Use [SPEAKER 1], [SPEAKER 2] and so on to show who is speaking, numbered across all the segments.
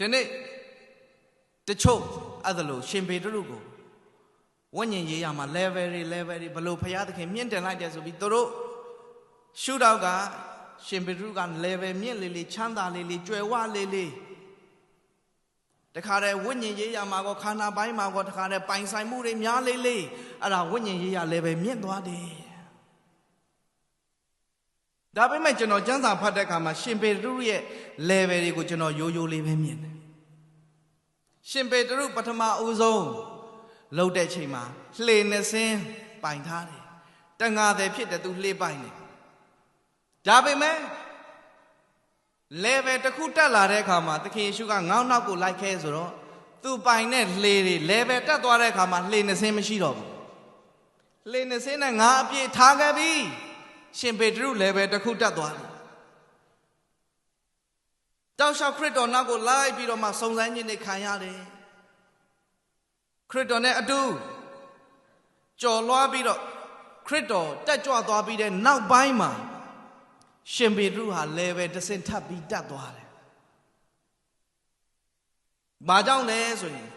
[SPEAKER 1] ဒီနေ့တချို့အဲ့ဒါလို့ရှင်ပေတရုကိုဝိညာဉ်ရေးရမှာ level တွေ level တွေဘလို့ဘုရားသခင်မြင့်တင်လိုက်တယ်ဆိုပြီးသူတို့ရှုတော့ကရှင်ပေတရုက level မြင့်လေးလေးချမ်းသာလေးလေးကြွယ်ဝလေးလေးတခါတည်းဝိညာဉ်ရေးရမှာကောခန္ဓာပိုင်းမှာကောတခါတည်းပိုင်ဆိုင်မှုတွေများလေးလေးအဲ့ဒါဝိညာဉ်ရေးရ level မြင့်သွားတယ် ဒါပေမဲ့ကျွန်တော်ကျမ်းစာဖတ်တဲ့အခါမှာရှင်ပေတရုရဲ့ level တွေကိုကျွန်တော်ရိုးရိုးလေးပဲမြင်တယ်ရှင်ပေတရုပထမဦးဆုံးလှုပ်တဲ့ချိန်မှာလှေနှစ်စင်းပိုင်ထားတယ်တန်ငါတယ်ဖြစ်တယ်သူလှေပိုင်တယ်ဒါပေမဲ့ level တစ်ခုတက်လာတဲ့အခါမှာသခင်ယေရှုကငေါင်းနောက်ကိုလိုက်ခဲဆိုတော့သူပိုင်တဲ့လှေတွေ level တက်သွားတဲ့အခါမှာလှေနှစ်စင်းမရှိတော့ဘူးလှေနှစ်စင်းနဲ့ငါအပြည့်ထားခဲ့ပြီ ရှင်ပေတရု level တစ်ခုတက်သွားတယ်တောက်လျှောက်ခရစ်တော်နောက်ကိုလိုက်ပြီးတော့မှစုံစမ်းခြင်းတွေခံရတယ်ခရစ်တော်နဲ့အတူကြော်လွှားပြီးတော့ခရစ်တော်တက်ကြွသွားပြီးတဲ့နောက်ပိုင်းမှာရှင်ပေတရုဟာ level တစ်ဆင့်ထပ်ပြီးတက်သွားတယ်။ဘာကြောင့်လဲဆိုရင်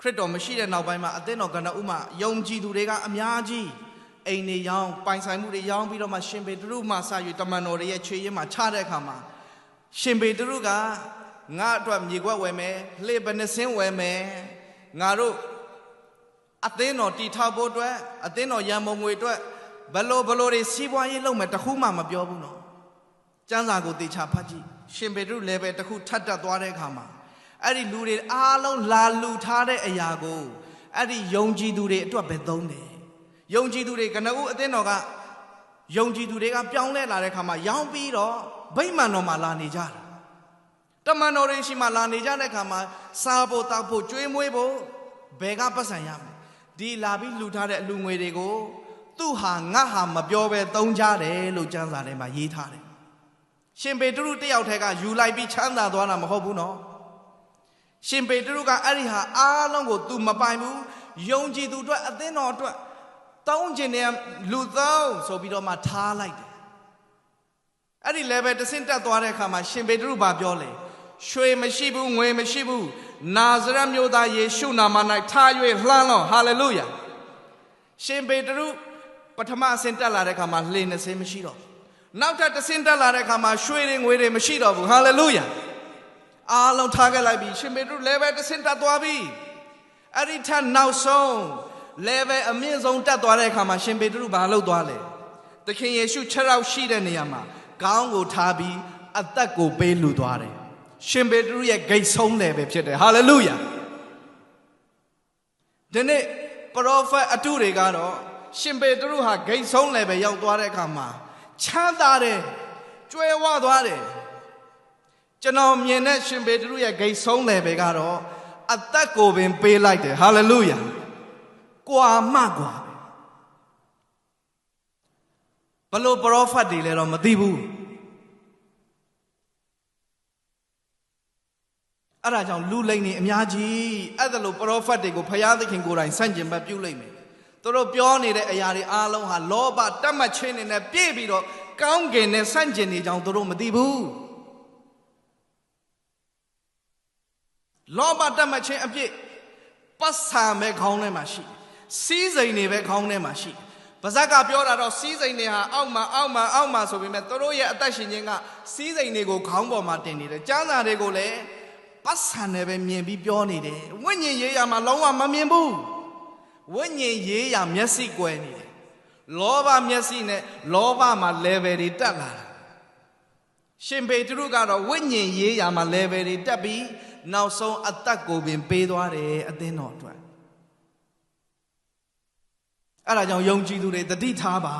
[SPEAKER 1] ခရစ်တော်မရှိတဲ့နောက်ပိုင်းမှာအသင်းတော်ကဏ္ဍဥမှာယုံကြည်သူတွေကအများကြီး အိမ်တွေရောင်းပိုင်ဆိုင်မှုတွေရောင်းပြီးတော့မှရှင်ပေတရုမှစ၍တမန်တော်တွေရဲ့ခြေရင်းမှာခြားတဲ့အခါမှာရှင်ပေတရုကငါအတွက်မြေခွက်ဝယ်မယ်လှေဘနှစင်းဝယ်မယ်ငါတို့အသင်းတော်တီထောက်ဖို့အတွက်အသင်းတော်ရန်ပုံငွေအတွက်ဘလို့ဘလို့တွေစီးပွားရေးလုပ်မယ်တခုမှမပြောဘူးနော်ကျမ်းစာကိုတေချာဖတ်ကြည့်ရှင်ပေတရုလည်းပဲတခုထပ်တက်သွားတဲ့အခါမှာအဲ့ဒီလူတွေအားလုံးလာလူထားတဲ့အရာကိုအဲ့ဒီယုံကြည်သူတွေအတွက်ပဲသုံးတယ် ယုံကြည်သူတွေကနဦးအသင်းတော်ကယုံကြည်သူတွေကပြောင်းလဲလာတဲ့အခါမှာရောင်းပြီးတော့ဗိမာန်တော်မှာလာနေကြတာတမန်တော်တွေရှိမှလာနေကြတဲ့အခါမှာစားဖို့တောက်ဖို့ကျွေးမွေးဖို့ဘယ်ကပတ်စံရမလဲဒီလာပြီးလှူထားတဲ့အလူငွေတွေကိုသူ့ဟာငါဟာမပြောဘဲသုံးကြတယ်လို့ကျမ်းစာထဲမှာရေးထားတယ်ရှင်ပေတရုတယောက်တည်းကယူလိုက်ပြီးချမ်းသာသွားတာမဟုတ်ဘူးနော်ရှင်ပေတရုကအဲ့ဒီဟာအားလုံးကို तू မပိုင်ဘူးယုံကြည်သူအတွက်အသင်းတော်အတွက် တောင်းကျင်တဲ့လူသုံးဆိုပြီးတော့မှထားလိုက်တယ်အဲ့ဒီ level တစ်ဆင့်တက်သွားတဲ့အခါမှာရှင်ပေတရုဘာပြောလဲရွှေမရှိဘူးငွေမရှိဘူးနာဇရက်မြို့သားယေရှုနာမ၌ထား၍လှမ်းလောဟာလေလုယာရှင်ပေတရုပထမအဆင့်တက်လာတဲ့အခါမှာလှေနှစ်စင်းမရှိတော့ဘူးနောက်ထပ်တစ်ဆင့်တက်လာတဲ့အခါမှာရွှေတွေငွေတွေမရှိတော့ဘူးဟာလေလုယာအားလုံးထားခဲ့လိုက်ပြီရှင်ပေတရု level တစ်ဆင့်တက်သွားပြီအဲ့ဒီထက်နောက်ဆုံး level အမြင့်ဆုံးတက်သွားတဲ့အခါမှာရှင်ပေတရုဘာလုပ်သွားလဲသခင်ယေရှုခြေထောက်ရှိတဲ့နေရာမှာခေါင်းကိုထားပြီးအသက်ကိုပေးလူသွားတယ်ရှင်ပေတရုရဲ့ဂိတ်ဆုံးတယ်ပဲဖြစ်တယ်ဟာလေလုယာဒီနေ့ပရောဖက်အတုတွေကတော့ရှင်ပေတရုဟာဂိတ်ဆုံးတယ်ပဲရောက်သွားတဲ့အခါမှာချမ်းသာတယ်ကြွယ်ဝသွားတယ်ကျွန်တော်မြင်တဲ့ရှင်ပေတရုရဲ့ဂိတ်ဆုံးတယ်ပဲကတော့အသက်ကိုပင်ပေးလိုက်တယ်ဟာလေလုယာ ကွာမှကွာဘလို့ပရောဖက်တွေလဲတော့မသိဘူးအဲ့ဒါကြောင့်လူလိမ့်နေအများကြီးအဲ့ဒါလို့ပရောဖက်တွေကိုဖျားသခင်ကိုယ်တိုင်ဆန့်ကျင်ဘက်ပြုလိုက်မယ်သူတို့ပြောနေတဲ့အရာတွေအားလုံးဟာလောဘတတ်မှတ်ခြင်းတွေနဲ့ပြည့်ပြီးတော့ကောင်းကင်နဲ့ဆန့်ကျင်နေကြောင်းသူတို့မသိဘူးလောဘတတ်မှတ်ခြင်းအပြည့်ပတ်ဆံပဲခေါင်းထဲမှာရှိ စီးစိမ်တွေပဲခေါင်းထဲမှာရှိပါဇက်ကပြောတာတော့စီးစိမ်တွေဟာအောက်မှာအောက်မှာအောက်မှာဆိုပေမဲ့သူတို့ရဲ့အသက်ရှင်ခြင်းကစီးစိမ်တွေကိုခေါင်းပေါ်မှာတင်နေတယ်ကျမ်းစာတွေကိုလည်းပတ်ဆံနဲ့ပဲမြင်ပြီးပြောနေတယ်ဝိညာဉ်ရေးရမှာလုံးဝမမြင်ဘူးဝိညာဉ်ရေးရမျက်စိကွယ်နေတယ်လောဘမျက်စိနဲ့လောဘမှာ level တွေတက်လာတာရှင်ပေတရုကတော့ဝိညာဉ်ရေးရမှာ level တွေတက်ပြီးနောက်ဆုံးအသက်ကိုပင်ပေးသွားတယ်အသင်းတော်အတွက် အဲ့ဒါကြောင့်ယုံကြည်သူတွေတတိထားပါ